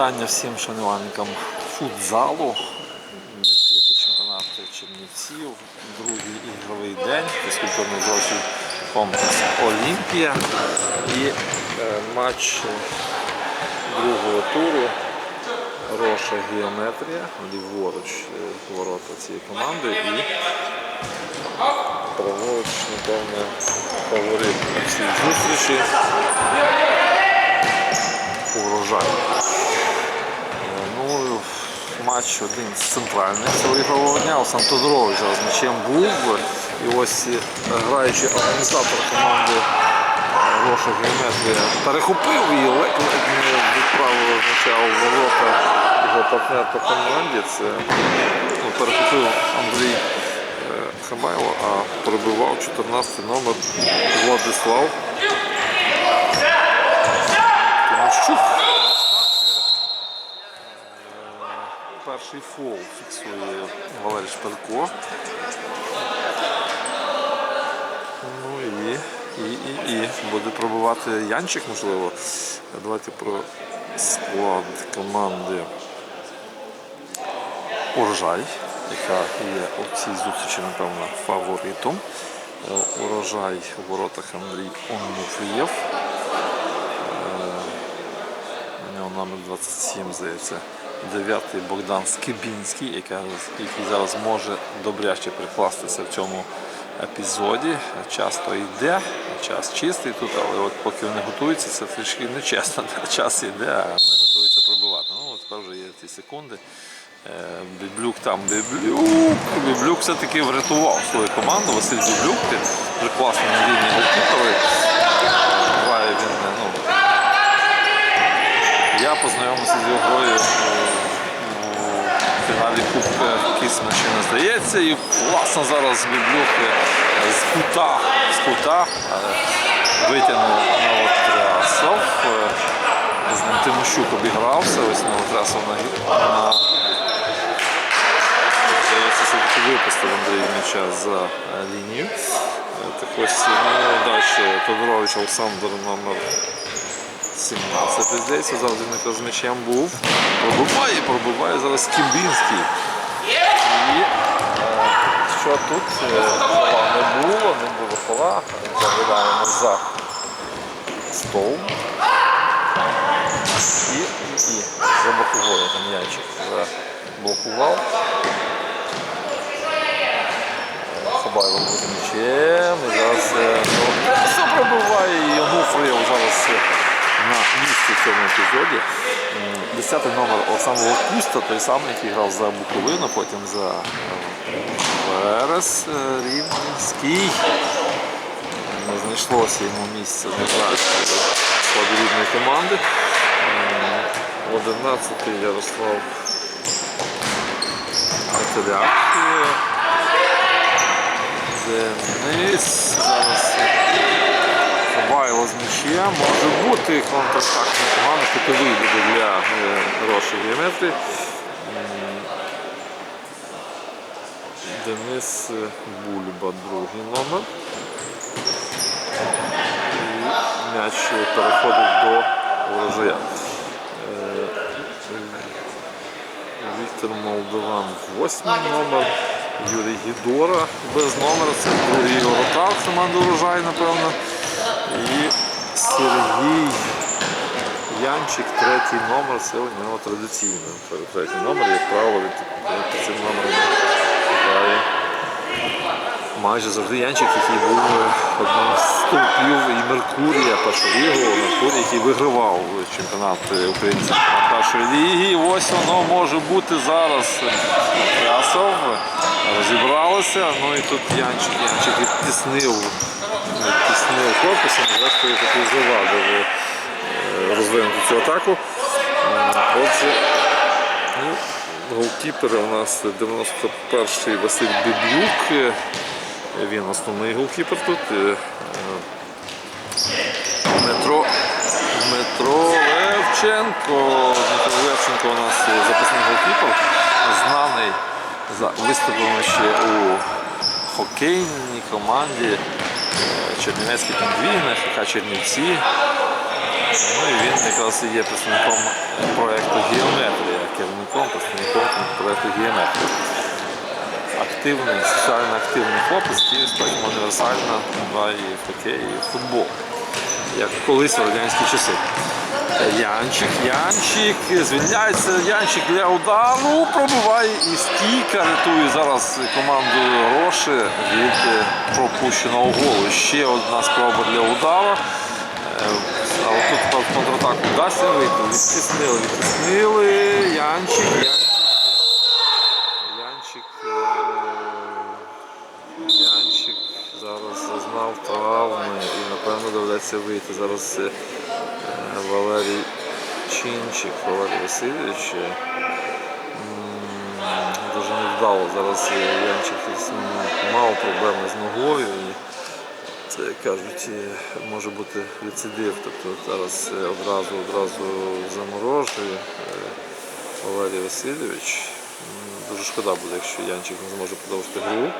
Вітання всім шанувальникам футзалу. Відкритий чемпіонат Чернівців, другий ігровий день, фізкультурно-зовсім комплекс Олімпія і е, матч другого туру. Роша геометрія, ліворуч е, ворота цієї команди і праворуч, напевне, фаворит на всій зустрічі. Урожай. Е, Ну, матч один з центральних цього ігрового дня. Олександр Тодорович м'ячем був. І ось е, граючий організатор команди е, Роша Геометрія перехопив і ледь-ледь не відправив м'яча у ворота його партнер по команді. Це ну, перехопив Андрій е, Хамайло, а пробивав 14 номер Владислав. Тимощук. Перший фол фіксує Валерій Шпарко. Ну і, і, і, і буде пробувати Янчик, можливо. Давайте про склад команди Урожай, яка є у цій зустрічі, напевно, фаворитом. Е, Урожай у воротах Андрій Онуфрієв. У нього номер 27, здається. Дев'ятий Богдан Скибінський, який, зараз може добряще прикластися в цьому епізоді. Час то йде, час чистий тут, але от поки вони готуються, це трішки нечесно. Час йде, а вони готуються пробивати. Ну, от тепер вже є ці секунди. Е, Біблюк там Біблюк. Біблюк все-таки врятував свою команду. Василь Біблюк, ти дуже класний надійний голкіпер. Грає він, ну, я познайомився з його грою е, у фіналі Кубка Кисманщини, здається, і класно зараз Біблюк е, з кута, з кута е, витягнув Новотрясов. Е, З ним Тимощук обігрався, ось Новотрясов на, на випустив Андрій м'яча за е, лінію. Е, Так ось ну, далі Тодорович Олександр номер 17 здається, зараз він якраз з м'ячем був. Пробиває, пробиває зараз Кімбінський. І е, що тут? Е, не було, не було фола. Заглядаємо за стол. І, і, і заблокували там яйчик. Заблокував. Хабайло буде м'ячем. І зараз е, ну, все пробиває і Онуфрієв зараз е, на місці в цьому епізоді. Десятий номер Олександр Лакуста, той самий, який грав за Буковину, потім за е, Верес е, Рівненський. Не знайшлося йому місця краще рідної команди. 11-й Ярослав Метеляк. Денис. Зараз Байло з м'ячем. Може бути контратак непогано, кутовий буде для е, Роші Геометри. Денис е, Бульба, другий номер. І м'яч переходить до ворожая. Е, Віктор Молдован, восьмий номер. Юрій Гідора без номера, це другий його ротар команди урожай, напевно. І Сергій Янчик, третій номер, це у нього традиційно. Третій номер, як правило, під цим номером грає майже завжди Янчик, який був одним з стовпів і Меркурія першого лігу, який вигравав чемпіонат України чемпіонат першої ліги. І ось воно може бути зараз. Трясов розібралося, ну і тут Янчик, Янчик відтіснив, відтіснив корпусом, зрештою такий завадив е, розвинути цю атаку. М, Отже, ну, голкіпери у нас 91-й Василь Біблюк. Е, Він основний голкіпер тут. Е, е, Дмитро, Левченко. Дмитро Левченко у нас е, запасний голкіпер, знаний за виступами ще у хокейній команді Чернівецькі пінгвіни, ХК Чернівці. Ну і він якраз є представником проєкту Геометрія, керівником, представником проєкту Геометрія. Активний, соціально активний хлопець, універсально грає і в хокей, і в футбол. Як колись в радянські часи. Янчик, Янчик, звільняється Янчик для удару, пробиває і стійка рятує зараз команду Гроші від пропущеного голу. Ще одна спроба для удару. Е, А от тут контратаку вдасться вийти. Відтіснили, відтіснили. Янчик. Янчик. е, Янчик зараз зазнав травми і напевно доведеться вийти. Зараз е, Валерій Чинчик, Валерій Васильович. е, Дуже невдало. Зараз Янчик мав проблеми з ногою. І це кажуть, е, може бути рецидив. Тобто зараз одразу одразу заморожує Валерій Васильович. Дуже шкода буде, якщо Янчик не зможе продовжити гру.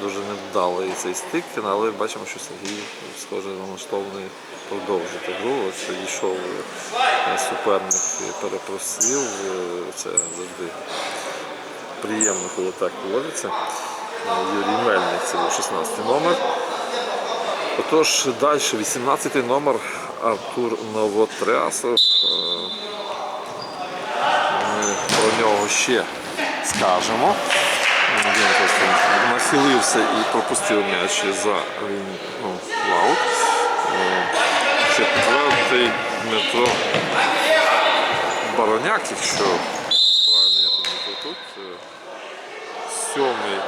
Дуже невдалий цей стик, але бачимо, що Сергій схоже налаштований продовжити гру. Ось підійшов е, суперник, е, перепросив. е, Це завжди приємно, коли так поводиться. Е, Юрій Мельник, це був 16 номер. Отож, далі 18 номер Артур Новотрясов. Ми про нього ще скажемо. Просто нахилився і пропустив м'яч за ну, лаут. Е, Четвертий Дмитро Бароняк, якщо правильно я помітив тут. Е, Сьомий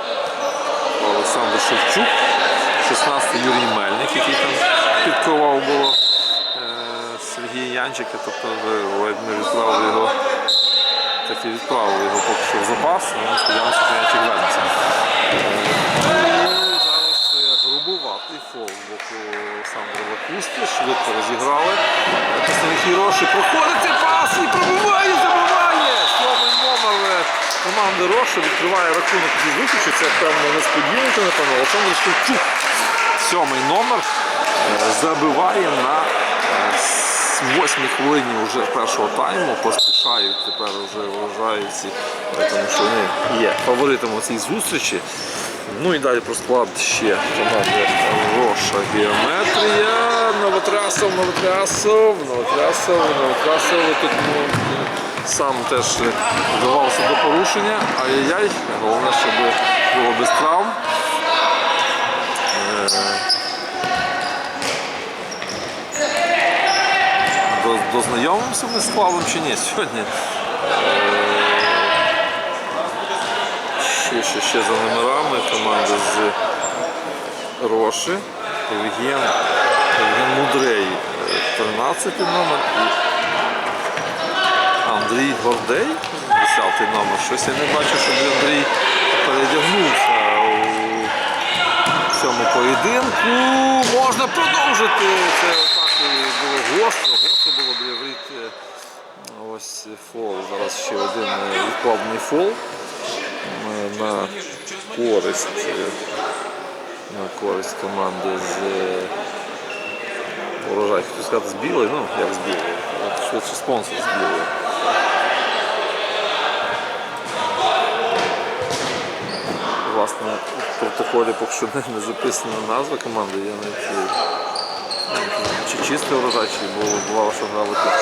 Олександр Шевчук, 16-й Юрій Мельник, який там підковав було е, Сергія Янчика, тобто ледь відправили його, так і відправили його поки що в запас, Роші відкриває рахунок зі зустрічі. Це певно несподіванка, напевно. Олександр Шевчук, сьомий номер, е, забиває на е, восьмій хвилині вже першого тайму. Поспішають тепер вже вважаються, тому що вони є фаворитами цій зустрічі. Ну і далі про склад ще команди Роша Геометрія, Новотрясов, Новотрясов, Новотрясов, Новотрясов. Тут ну, сам теж вдавався до порушення. Ай-яй-яй, головне, щоб було без травм. Е, Дознайомимося ми з складом чи ні сьогодні? Ще, ще, ще за номерами команда з Роші, Євген, Євген Мудрей, е, 13 номер і Андрій Гордей, 10 номер. Щось я не бачу, щоб Андрій передягнувся у цьому поєдинку. Можна продовжити. Це так було гостро, гостро було біля воріт. е, Ось фол. Зараз ще один е, відкладний фол е, на користь, е, на користь команди з е, урожай. Хотів сказати з білої, ну як з білої. Швидше спонсор з білої. Власне, в протоколі поки що не, записана назва команди, я навіть е, чи чистий урожай, чи бувало, що грали під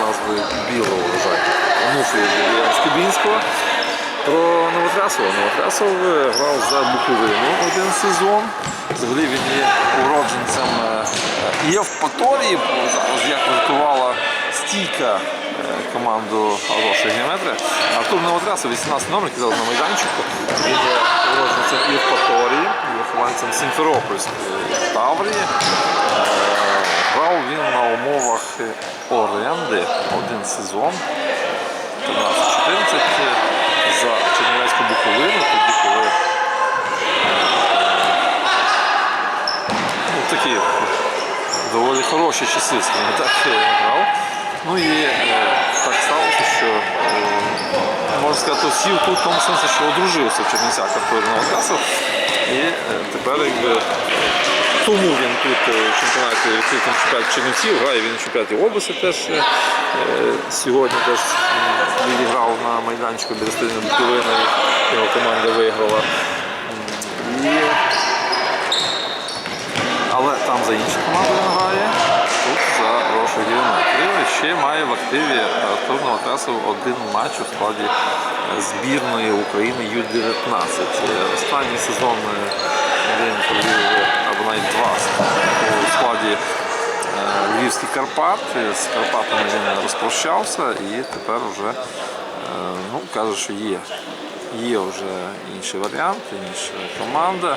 назвою білого. Онуфрія Юліана Скибінського. Про Новотрясова. Новотрясов е, грав за Буковину один сезон. Взагалі він є уродженцем е, е, Євпаторії, бо як врятувала стійка е, команду Хороша Геометрія. Артур Новотрясов, 18 номер, зараз на майданчику. Він є уродженцем Євпаторії, вихованцем Сімферопольської Таврії. Е, Грав він на умовах е, оренди один сезон. 13-14 за Чернівецьку Буковину, тоді коли ну, такі доволі хороші часи, скажімо так, грав. Ну і е, так сталося, що е, можна сказати, сів тут в тому сенсі, що одружився в Чернівцях Артур Новокрасов. І е, тепер якби тому він тут в чемпіонаті відкритому чемпіонаті Чернівців, грає він в чемпіонаті області теж сьогодні теж відіграв на майданчику стадіону Буковина, його команда виграла. І... Але там за інші команди Рошу Юнайтед. І ще має в активі Артур Новокрасов один матч у складі е, збірної України Ю-19. Е, Останній сезон е, він провів або навіть два у складі е, Львівських Карпат. З Карпатами він розпрощався і тепер вже е, ну, каже, що є. Є вже інші варіанти, інша команда. Е,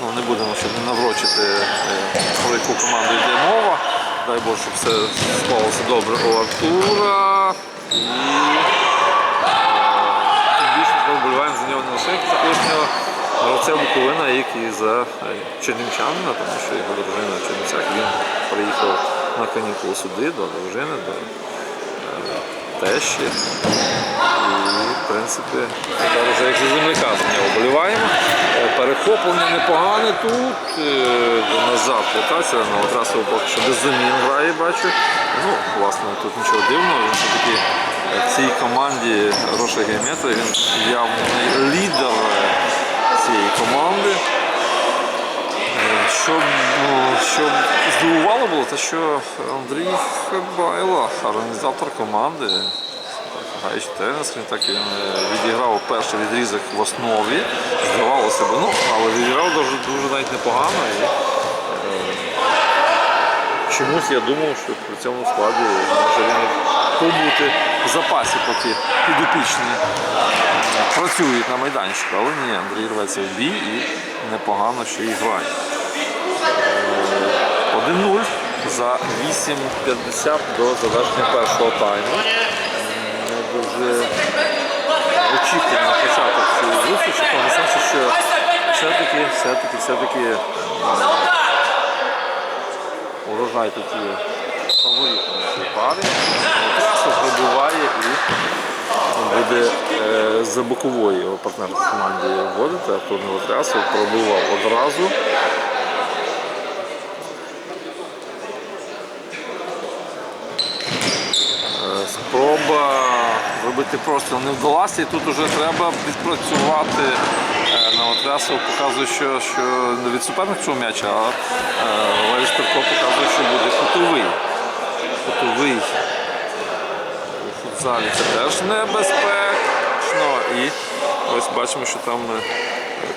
Ну, не будемо ще не наврочити, е, про яку команду йде мова. Дай Боже, щоб все склалося добре у Артура. І е, тим більше ми вболіваємо за нього не лише колишнього гравця Буковина, як і за е, чернівчанина, тому що його дружина в. Він приїхав на канікули сюди до дружини, до е, тещі. В принципі, тепер як за земляка за нього. Е, Перехоплення непогане тут. е, Назад ротація, на отрасу поки що без замін грає, бачу. Ну, власне, тут нічого дивного, він все-таки в цій команді Роша Геометра, він явний лідер е, цієї команди. Що, ну, що здивувало було, те, що Андрій Хабайло, організатор команди, граючи теніс, він так він е, відіграв перший відрізок в основі. Здавалося б, ну, але відіграв дуже, дуже навіть непогано. І, е, чомусь я думав, що при цьому складі може він побути в запасі, поки підопічні працюють на майданчику. Але ні, Андрій рветься в бій і непогано ще й грає. Е, 1-0 за 8.50 до завершення першого тайму. Не дуже очікуваний початок цієї зустрічі, в тому сенсі, що все-таки, все-таки, все-таки урожай тут є фаворитом в цій парі. Трасу пробиває і буде е, за бокової його партнер команді вводити. а Артур Новотрясов пробивав одразу. Е, Спроба зробити простріл не вдалася, і тут вже треба відпрацювати. Е, Новотрясов показує, що, що не від суперника цього м'яча, а е, Валерій Шпирко показує, що буде кутовий. Кутовий у футзалі це теж небезпечно. І ось бачимо, що там е,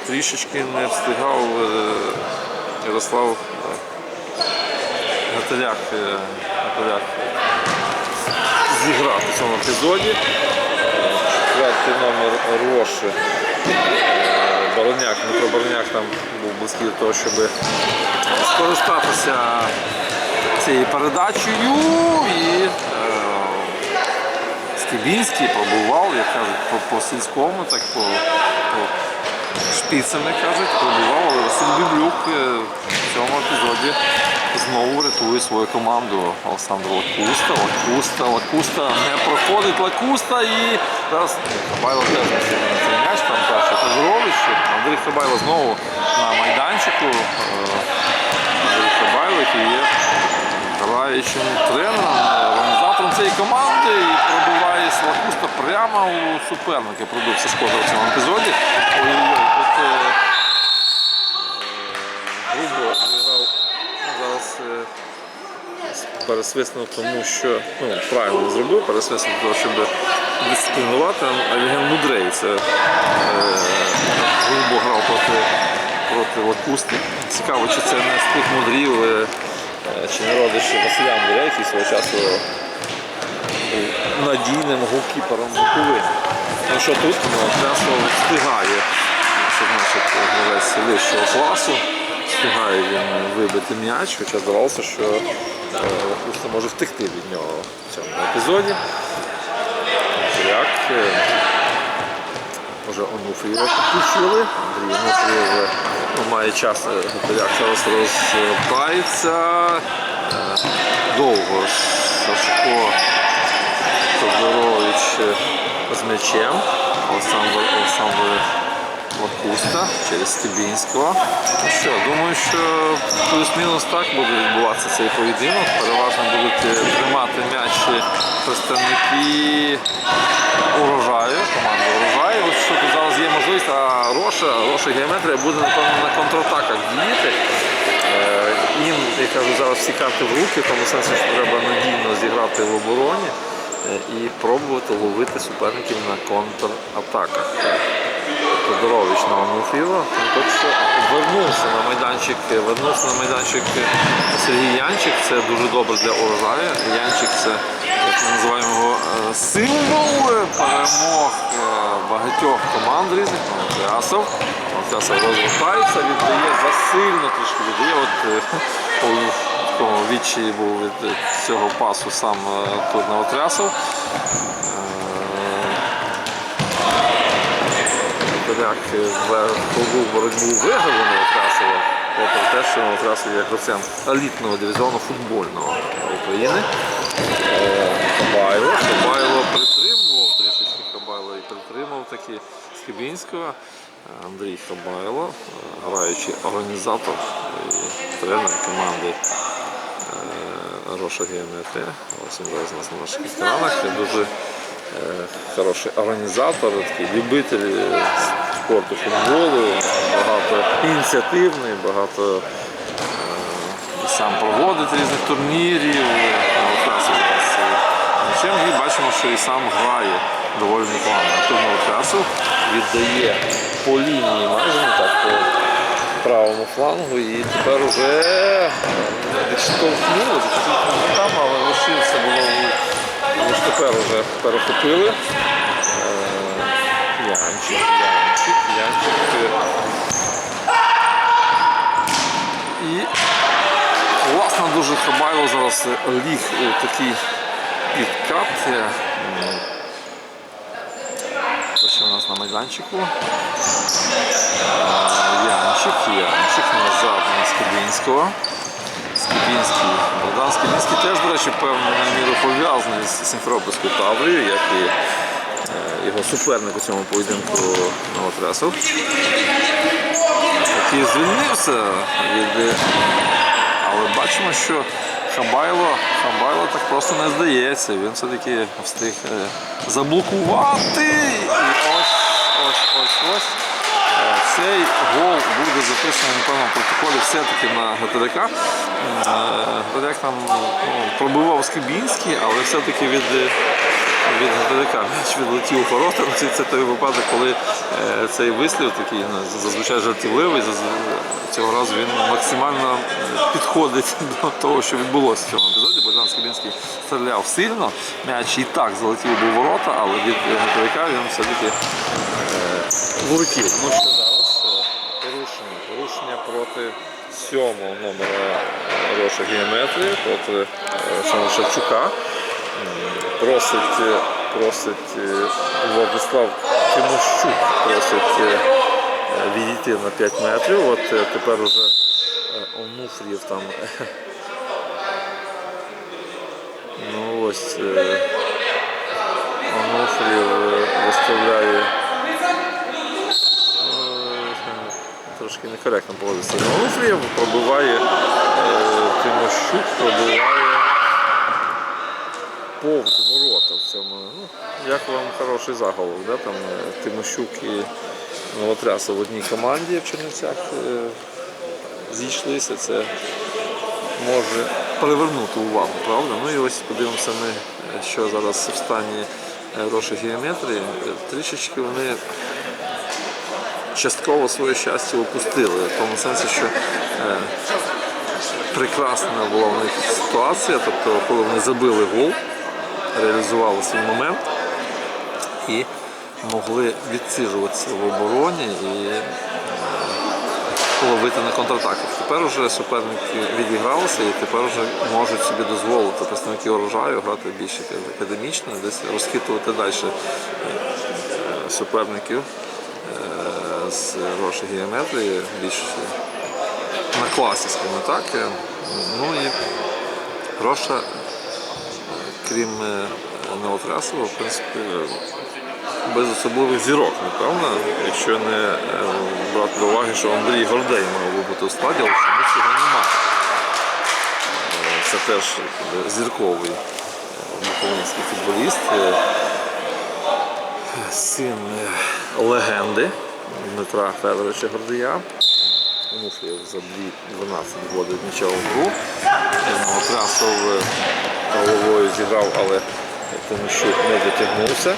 трішечки не встигав е, Ярослав е, Гаталяк, е, Гаталяк зіграти в цьому епізоді. Четвертий номер Роши. Е, Бороняк, Дмитро Бороняк там був близький до того, щоб скористатися цією передачею і е, Скібінський пробував, як кажуть, по, по сільському, так по, по шпицями кажуть, пробував, але Василь Біблюк е, в цьому епізоді знову рятує свою команду. Олександр Лакуста, Лакуста, Лакуста не проходить Лакуста і зараз Хабайло теж цей м'яч, там перше Федорович. Андрій Хабайло знову на майданчику. Е, Андрій Хабайло, який є граючим тренером, організатором цієї команди і пробиває Лакуста прямо у суперника. Пробив Сашко в цьому епізоді. Ой-ой-ой, тут е, е, грубо зіграв зараз. е, Пересвиснув, тому що ну, правильно зробив, пересвиснув того, щоб дисциплінувати. А Євген Мудрей це е, грав проти, проти Лакусти. Цікаво, чи це не з мудрів, е, е, чи не родич Василя Мудря, який свого часу був надійним голкіпером Буковини. Ну що тут ну, часто встигає, що значить гравець вищого класу. Встигає він вибити м'яч, хоча здавалося, що е, може втекти від нього в цьому епізоді. Як е, вже Онуфрієва підключили. Андрій Онуфрієв ну, має час, е, як зараз розпається. Е, Довго Сашко Тодорович е, з м'ячем. Олександр, Олександр Лакуста через Стебінського. Що, думаю, що плюс-мінус так буде відбуватися цей поєдинок. Переважно будуть е, тримати м'яч представники урожаю, команди урожаю. Ось що тут зараз є можливість, а Роша, Роша геометрія буде напевно на контратаках діяти. Е, Їм, я кажу, зараз всі карти в руки, тому сенсі, що треба надійно зіграти в обороні е, і пробувати ловити суперників на контратаках. Тодорович на Онуфріва. Тобто що вернувся на майданчик, вернувся на майданчик Сергій Янчик. Це дуже добре для урожаю. Янчик це, як ми називаємо його, е, символ перемог е, багатьох команд різних. Монтрясов. Монтрясов розвертається, віддає засильно трішки віддає. От е, відчаї був від цього пасу сам тут Новотрясов. Поляк в кругу боротьбу виграв у Новокрасова, попри те, що Новокрасов є гравцем елітного дивізіону футбольного України. Е, Хабайло. Хабайло притримував трішечки Хабайло і притримав таки Скибінського. Е, Андрій Хабайло, граючий організатор і тренер команди е, Роша Геометрія. Ось він зараз у нас на наших екранах. Дуже хороший організатор, такий любитель е, спорту футболу, багато ініціативний, багато е, сам проводить різних турнірів. е, е, чим і бачимо, що і сам грає доволі непогано. Активного часу віддає по лінії майже не так по правому флангу і тепер вже там, але лишився було ось тепер вже перехопили. Е, Янчик, Янчик, Янчик. е, І власне дуже Хабайло зараз ліг у такий підкат. Е, м, Ось у нас на майданчику. Е, Янчик, Янчик назад на Скибінського. Скибінський. Богдан Скибінський теж, до речі, певною мірою пов'язаний з Сімферопольською Таврією, як і е, його суперник у цьому поєдинку Новотрясов. Який звільнився від. е, Але бачимо, що Хабайло, Хабайло так просто не здається. Він все-таки встиг е, заблокувати. І ось, ось, ось, ось. Цей гол буде записаний, напевно, в протоколі все-таки на ГТДК. Е, ГТДК там ну, пробивав Скибінський, але все-таки від, від ГТДК м'яч відлетів у ворота. Це, той випадок, коли е, цей вислів такий ну, зазвичай жартівливий. Цього разу він максимально підходить до того, що відбулося в цьому епізоді. Богдан Скибінський стріляв сильно, м'яч і так залетів у ворота, але від ГТДК він все-таки влетів. Ну що зараз? Е, Порушення. Порушення проти сьомого номера Роша Геометрії, проти е, Шана Шевчука. Просить, е, просить е, Владислав Тимощук просить е, е, відійти на 5 метрів. От е, тепер уже е, Онуфрієв там. Ну ось е, Онуфрієв е, виставляє Е, трошки некоректно поводиться. Онуфрієв пробиває е, Тимощук, пробиває повз ворота в цьому. Ну, як вам хороший заголовок, да? там е, Тимощук і Новотрясов в одній команді в Чернівцях е, зійшлися. Це може привернути увагу, правда? Ну і ось подивимося ми, що зараз в стані е, Роші геометрії. Трішечки вони частково своє щастя опустили. В тому сенсі, що е, прекрасна була в них ситуація, тобто коли вони забили гол, реалізували свій момент і могли відсиджуватися в обороні і е, ловити на контратаках. Тепер вже суперники відігралися і тепер вже можуть собі дозволити представники урожаю грати більш академічно, десь розхитувати далі е, суперників е, з Роші геометрії більш на класі, скажімо так. Е, Ну і Роша, крім е, в принципі, без особливих зірок, напевно, якщо не е, брати до уваги, що Андрій Гордей мав бути у складі, але чомусь його немає. Е, Це теж е, зірковий е, буковинський футболіст, е, син е, легенди Дмитра Федоровича Гордія. Муфлів за дві 12 вводить нічого в гру. Е, головою зіграв, але Тимощук не дотягнувся.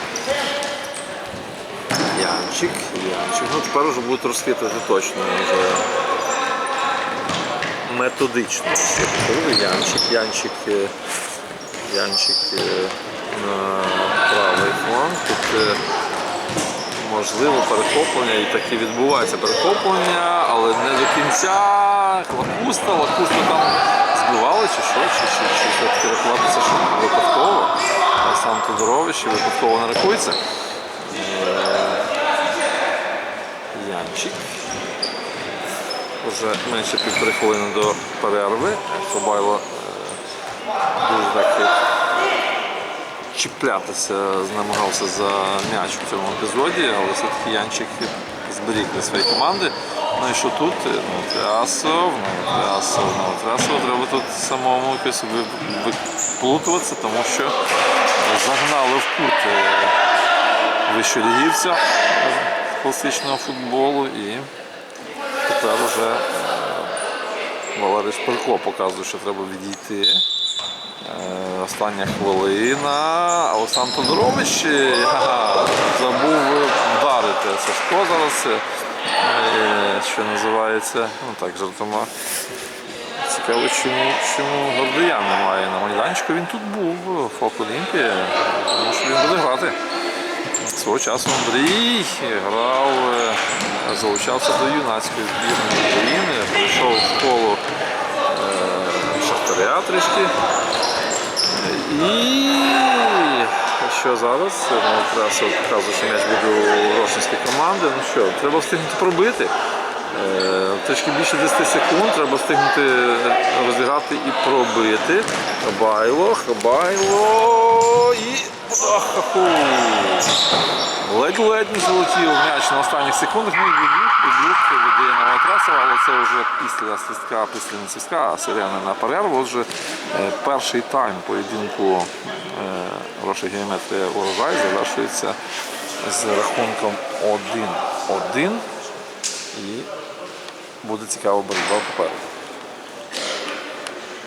Янчик, Янчик. Ну тепер вже будуть розхитувати точно вже методично. Янчик, Янчик, е, Янчик е, на правий фланг. Тут е, можливо перехоплення і таки відбувається перехоплення, але не до кінця. Лакуста, Лакуста там збивали чи що, чи, чи, чи все-таки що випадково. Сам Тодорович випадково не рахується. Янчик. Вже менше півтори хвилини до перерви. Собайло е, дуже так е, чіплятися намагався за м'яч у цьому епізоді, але все-таки Янчик зберіг для своєї команди. Ну і що тут? Новотрясов, Новотрясов, Новотрясов. Треба тут самому якось виплутуватися, тому що загнали в кут е, вищолігівця е, класичного футболу і тепер вже е, Валерій Шпирко показує, що треба відійти. Е, Остання хвилина. Олександр Тодорович е, забув вдарити Сашко зараз, е, що називається, ну так, жартома. Цікаво, чому, чому Гордия немає на майданчику. Він тут був, Фок Олімпія, тому що він буде грати. Свого часу Андрій грав, залучався до юнацької збірної України, прийшов в школу Шахтаря трішки. І що зараз? Ну, якраз от показує, що м'яч буде у Рошинській команди. Ну що, треба встигнути пробити. Е, Трішки більше 10 секунд, треба встигнути розіграти і пробити. Хабайло, Хабайло і. Ахаху! Ледь-ледь не залетів м'яч на останніх секундах. Ну і віддає на Ватрасова, але це вже після свистка, після не свистка, а сирени на перерву. Отже, е, перший тайм поєдинку е, Роша Геометрія урожай завершується з рахунком 1-1. І буде цікава боротьба попереду.